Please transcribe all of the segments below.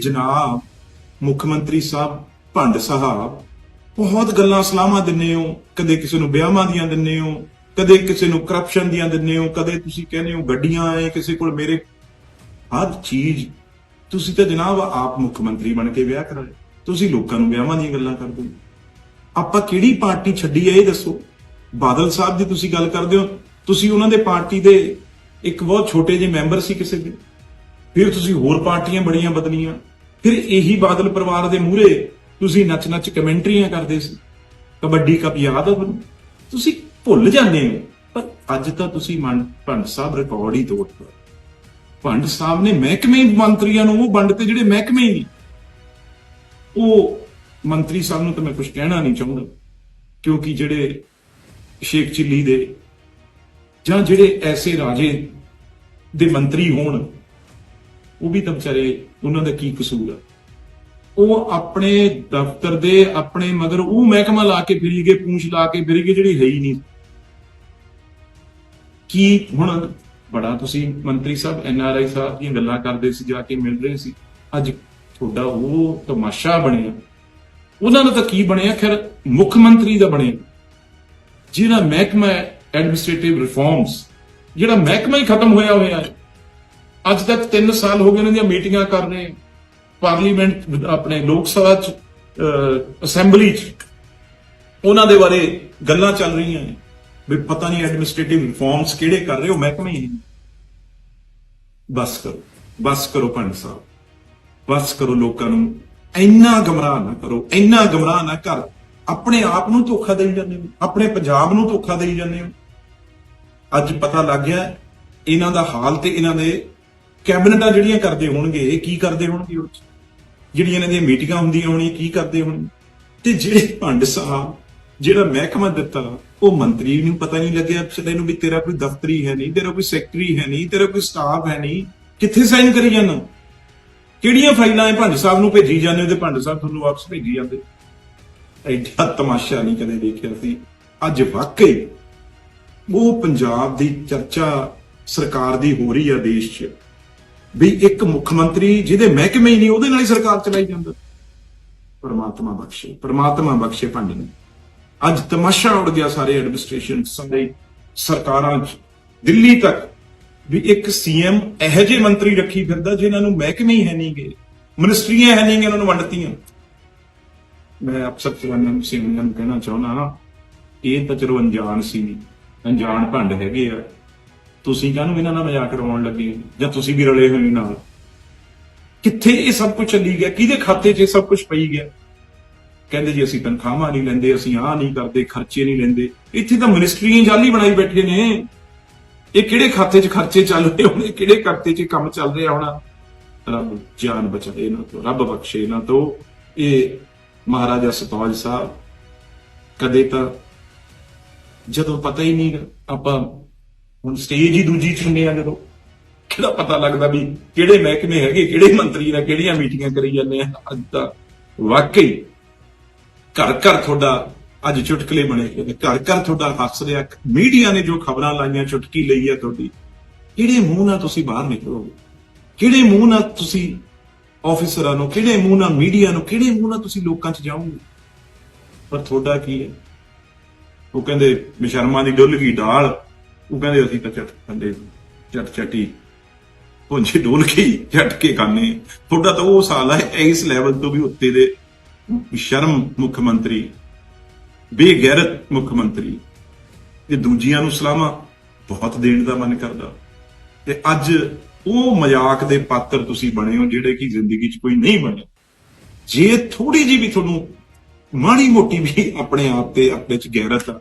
ਜਨਾਬ, ਮੁੱਖ ਮੰਤਰੀ ਸਾਹਿਬ, ਭੰਡ ਸਾਹਿਬ, ਬਹੁਤ ਗੱਲਾਂ ਸਲਾਹਾਂ ਦਿੰਨੇ ਹੋ। ਕਦੇ ਕਿਸੇ ਨੂੰ ਵਿਆਹਾਂ ਦੀਆਂ ਦਿੰਨੇ ਹੋ, ਕਦੇ ਕਿਸੇ ਨੂੰ ਕਰਪਸ਼ਨ ਦੀਆਂ ਦਿੰਨੇ ਹੋ, ਕਦੇ ਤੁਸੀਂ ਕਹਿੰਦੇ ਹੋ ਗੱਡੀਆਂ ਆਏ ਕਿਸੇ ਕੋਲ ਮੇਰੇ। ਹਰ ਚੀਜ਼, ਤੁਸੀਂ ਤਾਂ ਜਨਾਬ ਆਪ ਮੁੱਖ ਮੰਤਰੀ ਬਣ ਕੇ ਵਿਆਹ ਕਰਾਏ। ਤੁਸੀਂ ਲੋਕਾਂ ਨੂੰ ਵਿਆਹਾਂ ਦੀਆਂ ਗੱਲਾਂ ਕਰਦੇ ਹੋ। ਆਪਾਂ ਕਿਹੜੀ ਪਾਰਟੀ ਛੱਡੀ ਹੈ, ਇਹ ਦੱਸੋ। ਬਾਦਲ ਸਾਹਿਬ ਦੀ ਤੁਸੀਂ ਗੱਲ ਕਰਦੇ ਹੋ। ਤੁਸੀਂ ਉਹਨਾਂ ਦੇ ਪਾਰਟੀ ਦੇ ਇੱਕ ਬਹੁਤ ਛੋਟੇ ਜਿਹੇ ਮੈਂਬਰ ਸੀ ਕਿਸੇ ਦੇ। ਫਿਰ ਤੁਸੀਂ ਹੋਰ ਪਾਰਟੀਆਂ ਬੜੀਆਂ ਬਦਲੀਆਂ। ਫਿਰ ਇਹੀ ਬਾਦਲ ਪਰਿਵਾਰ ਦੇ ਮੂਹਰੇ ਤੁਸੀਂ ਨੱਚ-ਨੱਚ ਕਮੈਂਟਰੀਆਂ ਕਰਦੇ ਸੀ। ਕਬੱਡੀ ਕੱਪ ਯਾਦ ਆ ਤੁਹਾਨੂੰ? ਤੁਸੀਂ ਭੁੱਲ ਜਾਂਦੇ ਹੋ। ਪਰ ਅੱਜ ਤਾਂ ਤੁਸੀਂ ਮਨ, ਭੰਡ ਸਾਹਿਬ ਰਿਕਾਰਡ ਹੀ ਤੋੜਤਾ ਭੰਡ ਸਾਹਿਬ ਨੇ ਮਹਿਕਮੇ ਮੰਤਰੀਆਂ ਨੂੰ ਉਹ ਵੰਡ ਤੇ ਜਿਹੜੇ ਮਹਿਕਮੇ ਹੀ ਉਹ ਮੰਤਰੀ ਸਾਹਿਬ ਨੂੰ ਤਾਂ ਮੈਂ ਕੁਝ ਕਹਿਣਾ ਨਹੀਂ ਚਾਹੁੰਦਾ। ਕਿਉਂਕਿ ਜਿਹੜੇ ਸ਼ੇਖ ਚਿੱਲੀ ਦੇ ਜਾਂ ਜਿਹੜੇ ਐਸੇ ਰਾਜੇ ਦੇ ਮੰਤਰੀ ਹੋਣ ਉਹ ਵੀ ਤਾਂ ਵਿਚਾਰੇ ਉਹਨਾਂ ਦਾ ਕੀ ਕਸੂਰ ਆ? ਉਹ ਆਪਣੇ ਦਫ਼ਤਰ ਦੇ ਆਪਣੇ ਮਗਰ ਉਹ ਮਹਿਕਮਾ ਲਾ ਕੇ ਫਿਰੀ ਗਏ ਪੂੰਛ ਲਾ ਕੇ ਫਿਰੀ ਗਏ ਜਿਹੜੀ ਹੈ ਹੀ ਨਹੀਂ। ਕੀ ਹੁਣ ਬੜਾ ਤੁਸੀਂ ਮੰਤਰੀ ਸਾਹਿਬ, ਐਨ ਆਰ ਆਈ ਸਾਹਿਬ ਦੀਆਂ ਗੱਲਾਂ ਕਰਦੇ ਸੀ, ਜਾ ਕੇ ਮਿਲ ਰਹੇ ਸੀ। ਅੱਜ ਤੁਹਾਡਾ ਉਹ ਤਮਾਸ਼ਾ ਬਣਿਆ। ਉਹਨਾਂ ਦਾ ਤਾਂ ਕੀ ਬਣਿਆ? ਖੈਰ, ਮੁੱਖ ਮੰਤਰੀ ਦਾ ਬਣਿਆ। ਜਿਹੜਾ ਮਹਿਕਮਾ ਐਡਮਿਨਿਸਟ੍ਰੇਟਿਵ ਰਿਫਾਰਮਸ ਜਿਹੜਾ ਮਹਿਕਮਾ ਹੀ ਖਤਮ ਹੋਇਆ ਹੋਇਆ ਹੈ। ਅੱਜ ਤੱਕ 3 ਸਾਲ ਹੋ ਗਏ ਉਹਨਾਂ ਦੀਆਂ ਮੀਟਿੰਗਾਂ ਕਰ ਰਹੇ ਪਾਰਲੀਮੈਂਟ ਆਪਣੇ ਲੋਕ ਸਭਾ ਚ ਅਸੈਂਬਲੀ ਚ। ਉਹਨਾਂ ਦੇ ਬਾਰੇ ਗੱਲਾਂ ਚੱਲ ਰਹੀਆਂ ਨੇ। ਵੀ ਪਤਾ ਨਹੀਂ ਐਡਮਿਨਿਸਟ੍ਰੇਟਿਵ ਰਿਫਾਰਮਸ ਕਿਹੜੇ ਕਰ ਰਹੇ ਹੋ, ਮਹਿਕਮੇ ਹੀ ਬਸ ਕਰੋ ਬਸ ਕਰੋ ਪੰਡ ਸਾਹਿਬ। ਬਸ ਕਰੋ ਲੋਕਾਂ ਨੂੰ। ਇੰਨਾ ਗਮਰਾਹ ਨਾ ਕਰੋ, ਇੰਨਾ ਗਮਰਾਹ ਨਾ ਕਰ। ਆਪਣੇ ਆਪ ਨੂੰ ਧੋਖਾ ਦੇਈ ਜਾਂਦੇ ਹੋ। ਆਪਣੇ ਪੰਜਾਬ ਨੂੰ ਧੋਖਾ ਦੇਈ ਜਾਂਦੇ ਹੋ। ਅੱਜ ਪਤਾ ਲੱਗ ਗਿਆ, ਇਹਨਾਂ ਦਾ ਹਾਲ ਤੇ ਇਹਨਾਂ ਦੇ ਕੈਬਨਿਟਾਂ ਜਿਹੜੀਆਂ ਕਰਦੇ ਹੋਣਗੇ, ਇਹ ਕੀ ਕਰਦੇ ਹੋਣਗੇ ਉਹ 'ਚ? ਜਿਹੜੀਆਂ ਇਹਨਾਂ ਦੀਆਂ ਮੀਟਿੰਗਾਂ ਹੁੰਦੀਆਂ ਹੋਣੀਆਂ ਕੀ ਕਰਦੇ ਹੋਣਗੇ? ਤੇ ਜਿਹੜੇ ਭੰਡ ਸਾਹਿਬ, ਜਿਹੜਾ ਮਹਿਕਮਾ ਦਿੱਤਾ, ਉਹ ਮੰਤਰੀ ਨੂੰ ਪਤਾ ਨਹੀਂ ਲੱਗਿਆ ਪਿਛਲੇ ਨੂੰ ਵੀ ਤੇਰਾ ਕੋਈ ਦਫ਼ਤਰੀ ਹੈ ਨਹੀਂ, ਤੇਰਾ ਕੋਈ ਸੈਕਟਰੀ ਹੈ ਨਹੀਂ, ਤੇਰਾ ਕੋਈ ਸਟਾਫ ਹੈ ਨਹੀਂ, ਕਿੱਥੇ ਸਾਈਨ ਕਰੀ ਜਾਣਾ ਕਿਹੜੀਆਂ ਫਾਈਲਾਂ ਇਹ ਭੰਡ ਸਾਹਿਬ ਨੂੰ ਭੇਜੀ ਜਾਂਦੇ ਹੋ ਤੇ ਭੰਡ ਸਾਹਿਬ ਤੁਹਾਨੂੰ ਵਾਪਸ ਭੇਜੀ ਜਾਂਦੇ? ਐਡਾ ਤਮਾਸ਼ਾ ਨਹੀਂ ਕਦੇ ਦੇਖਿਆ ਸੀ। ਅੱਜ ਵਾਕਈ ਉਹ ਪੰਜਾਬ ਦੀ ਚਰਚਾ ਸਰਕਾਰ ਦੀ ਹੋ ਰਹੀ ਆ ਦੇਸ਼ 'ਚ। ਵੀ ਇੱਕ ਮੁੱਖ ਮੰਤਰੀ ਜਿਹਦੇ ਮਹਿਕਮੇ ਹੀ ਨਹੀਂ, ਉਹਦੇ ਨਾਲ ਹੀ ਸਰਕਾਰ ਚਲਾਈ ਜਾਂਦਾ। ਪਰਮਾਤਮਾ ਬਖਸ਼ੇ ਪਰਮਾਤਮਾ ਬਖਸ਼ੇ ਪੰਡ ਨੇ। ਅੱਜ ਤਮਾਸ਼ਾ ਉੜ ਗਿਆ ਸਾਰੇ ਐਡਮਿਨਿਸਟ੍ਰੇਸ਼ਨ ਸੰਦੇ ਸਰਕਾਰਾਂ 'ਚ। ਦਿੱਲੀ ਤੱਕ ਵੀ ਇੱਕ ਸੀਐਮ ਇਹੋ ਜਿਹੇ ਮੰਤਰੀ ਰੱਖੀ ਫਿਰਦਾ ਜਿਨ੍ਹਾਂ ਨੂੰ ਮਹਿਕਮੇ ਹੀ ਹੈ ਨਹੀਂਗੇ ਮਿਨਿਸਟਰੀਆਂ ਹੈ ਨਹੀਂਗੇ ਉਹਨਾਂ ਨੂੰ ਵੰਡਤੀਆਂ। ਮੈਂ ਅਫਸਰ ਚਲਾਨਾਂ ਨੂੰ ਸਿੰਘਾਂ ਨੂੰ ਕਹਿਣਾ ਚਾਹੁੰਦਾ ਇਹ ਤਾਂ ਚਲੋ ਅਣਜਾਣ ਸੀ। ਅਣਜਾਣ ਭੰਡ ਹੈਗੇ ਆ। ਤੁਸੀਂ ਕਾਹਨੂੰ ਇਹਨਾਂ ਨਾਲ ਮਜ਼ਾਕ ਕਰਵਾਉਣ ਲੱਗੇ ਹੋ? ਜਾਂ ਤੁਸੀਂ ਵੀ ਰਲੇ ਹੋਏ ਨਾਲ? ਕਿੱਥੇ ਇਹ ਸਭ ਕੁਝ ਚੱਲੀ ਗਿਆ? ਕਿਹਦੇ ਖਾਤੇ 'ਚ ਇਹ ਸਭ ਕੁਝ ਪਈ ਗਿਆ? ਕਹਿੰਦੇ ਜੀ, ਅਸੀਂ ਤਨਖਾਹਾਂ ਨਹੀਂ ਲੈਂਦੇ, ਅਸੀਂ ਆਹ ਨਹੀਂ ਕਰਦੇ, ਖਰਚੇ ਨਹੀਂ ਲੈਂਦੇ। ਇੱਥੇ ਤਾਂ ਮਿਨਿਸਟਰੀਆਂ ਜਾਲੀ ਬਣਾਈ ਬੈਠੇ ਨੇ। ਇਹ ਕਿਹੜੇ ਖਾਤੇ 'ਚ ਖਰਚੇ ਚੱਲ ਰਹੇ ਹੋਣੇ? ਕਿਹੜੇ ਖਾਤੇ 'ਚ ਕੰਮ ਚੱਲ ਰਿਹਾ ਹੋਣਾ? ਰੱਬ ਜਾਨ ਬਚਾਏ ਇਹਨਾਂ ਤੋਂ, ਰੱਬ ਬਖਸ਼ੇ ਇਹਨਾਂ ਤੋਂ। ਇਹ ਮਹਾਰਾਜਾ ਸਤੌਜ ਸਾਹਿਬ, ਕਦੇ ਤਾਂ ਜਦੋਂ ਪਤਾ ਹੀ ਨਹੀਂ ਆਪਾਂ ਹੁਣ ਸਟੇਜ ਹੀ ਦੂਜੀ ਚੁਣਨੇ ਆ ਜਦੋਂ। ਕਿਹੜਾ ਪਤਾ ਲੱਗਦਾ ਵੀ ਕਿਹੜੇ ਮਹਿਕਮੇ ਹੈਗੇ, ਕਿਹੜੇ ਮੰਤਰੀ ਨਾਲ ਕਿਹੜੀਆਂ ਮੀਟਿੰਗਾਂ ਕਰੀ ਜਾਂਦੇ ਆ। ਅੱਜ ਤਾਂ ਵਾਕਈ ਘਰ ਘਰ ਤੁਹਾਡਾ ਅੱਜ ਚੁਟਕਲੇ ਬਣੇ ਹੋਏ ਘਰ ਘਰ ਤੁਹਾਡਾ ਹੱਸ ਰਿਹਾ। ਮੀਡੀਆ ਨੇ ਜੋ ਖਬਰਾਂ ਲਾਈਆਂ, ਚੁਟਕੀ ਲਈ ਆ ਤੁਹਾਡੀ। ਕਿਹੜੇ ਮੂੰਹ ਨਾਲ ਤੁਸੀਂ ਬਾਹਰ ਨਿਕਲੋਗੇ ਕਿਹੜੇ ਮੂੰਹ ਨਾਲ ਤੁਸੀਂ ਆਫੀਸਰਾਂ ਨੂੰ, ਕਿਹੜੇ ਮੂੰਹ ਨਾਲ ਮੀਡੀਆ ਨੂੰ, ਕਿਹੜੇ ਮੂੰਹ ਨਾਲ ਤੁਸੀਂ ਲੋਕਾਂ 'ਚ ਜਾਓਗੇ? ਪਰ ਤੁਹਾਡਾ ਕੀ ਹੈ? ਉਹ ਕਹਿੰਦੇ, ਬਿਸ਼ਰਮਾ ਦੀ ਡੁੱਲ ਗਈ ਢਾਲ। ਉਹ ਕਹਿੰਦੇ ਅਸੀਂ ਤਾਂ ਚੱਟ ਥੱਲੇ ਚੱਟ ਚੱਟੀ ਪੁੰਛੇ ਡੋਲ ਕੇ ਝਟ ਕੇ ਖਾਣੇ ਤੁਹਾਡਾ ਤਾਂ ਉਹ ਸਾਲ ਹੈ ਇਸ ਲੈਵਲ ਤੋਂ ਵੀ ਉੱਤੇ ਦੇ ਸ਼ਰਮ ਮੁੱਖ ਮੰਤਰੀ ਬੇਗੈਰਤ ਮੁੱਖ ਮੰਤਰੀ ਤੇ ਦੂਜਿਆਂ ਨੂੰ ਸਲਾਮਾ ਬਹੁਤ ਦੇਣ ਦਾ ਮਨ ਕਰਦਾ। ਤੇ ਅੱਜ ਉਹ ਮਜ਼ਾਕ ਦੇ ਪਾਤਰ ਤੁਸੀਂ ਬਣੇ ਹੋ ਜਿਹੜੇ ਕਿ ਜ਼ਿੰਦਗੀ 'ਚ ਕੋਈ ਨਹੀਂ ਬਣੇ। ਜੇ ਥੋੜੀ ਜੀ ਵੀ ਤੁਹਾਨੂੰ ਮਾੜੀ ਮੋਟੀ ਵੀ ਆਪਣੇ ਆਪ ਤੇ ਆਪਣੇ 'ਚ ਗੈਰਤ ਆ,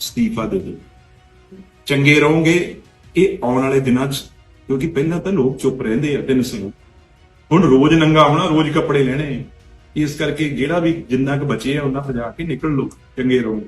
ਅਸਤੀਫਾ ਦੇ ਦਿਓ। ਚੰਗੇ ਰਹੋਗੇ, ਇਹ ਆਉਣ ਵਾਲੇ ਦਿਨਾਂ 'ਚ, ਕਿਉਂਕਿ ਪਹਿਲਾਂ ਤਾਂ ਲੋਕ ਚੁੱਪ ਰਹਿੰਦੇ ਆ ਤਿੰਨ ਸਾਲ ਹੁਣ ਰੋਜ਼ ਨੰਗਾ ਹੋਣਾ, ਰੋਜ਼ ਕੱਪੜੇ ਲੈਣੇ, ਇਸ ਕਰਕੇ ਜਿਹੜਾ ਵੀ ਜਿੰਨਾ ਕੁ ਬਚੇ ਆ, ਉਹਨਾਂ ਸਜਾ ਕੇ ਨਿਕਲ ਲੋ ਚੰਗੇ ਰਹੋ